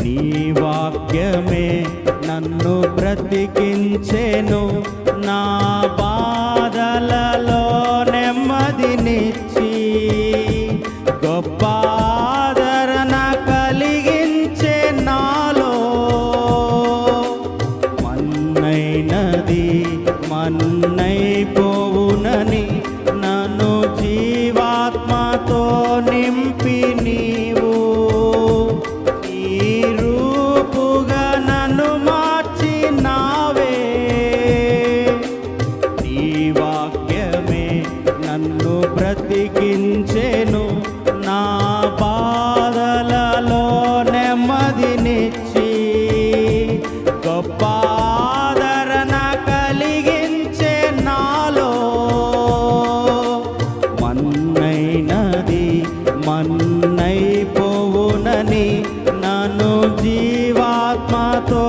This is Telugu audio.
నీ వాక్యమే నన్ను బ్రతికించెను. నా బాధలలో నెమ్మదినిచ్చి గొప్ప ఆదరణ కలిగించే నాలో మన్నైనది మన్న బ్రతికించెను నా బాధలలో నెమ్మదినిచ్చి గొప్ప ఆదరణ కలిగించే నాలో మన్నైనది మన్నైపోవునని నన్ను జీవాత్మతో